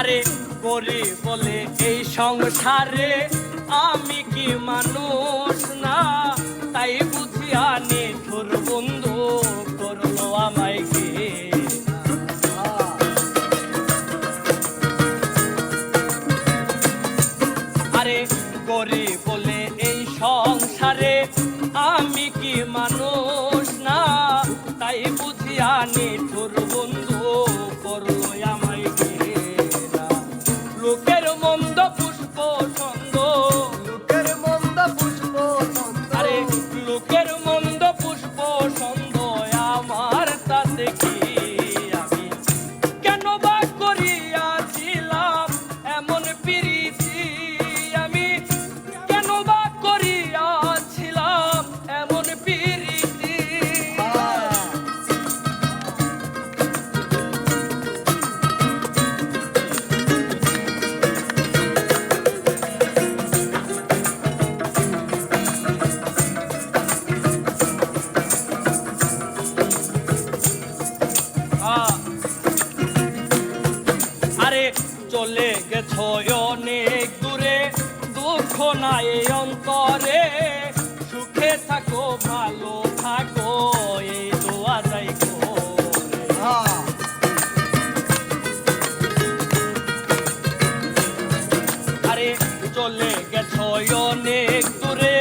আরে করি বলে এই সংসারে আমি কি মানুষ না? তাই বুঝিয়া নিঠুর বন্ধু করল আমায় কে? আরে করি বলে এই সংসারে আমি কি মানুষ না? তাই বুঝিয়া নিঠুর চলে গেছ অনেক দূরে, দুঃখ নাই অন্তরে সুখে থাকো, ভালো থাকো, এই দোয়া। আরে, চলে গেছ অনেক দূরে,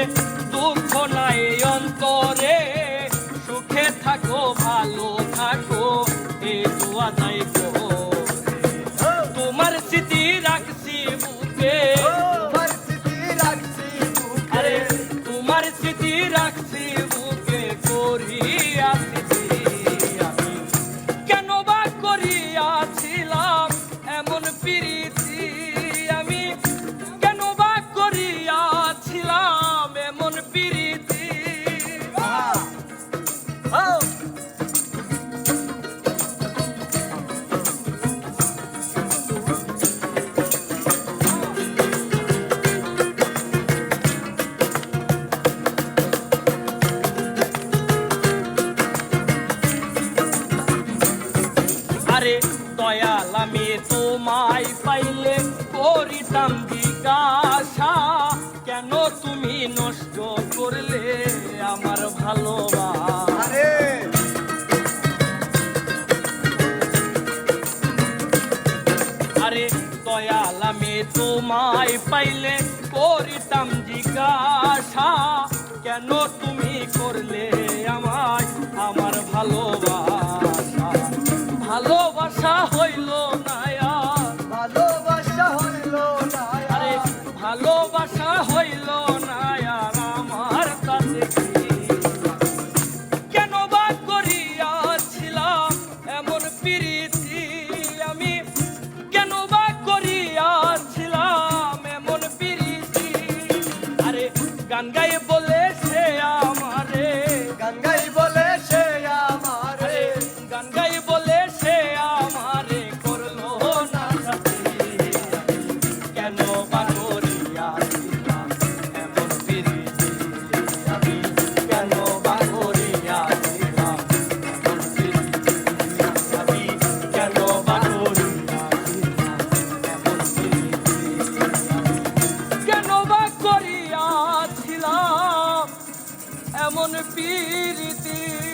দুঃখ নাই অন্তরে সুখে থাকো, ভালো তোমায় পাইলে করিতাম কেন তুমি নষ্ট করলে আমার ভালোবাসা? আরে দয়াল, আমি তোমায় পাইলে করিতাম জিজ্ঞাসা। কেন তুমি করলে আমায় আমার ভালোবাসা? গান গায়ে বলে মন পীরিতি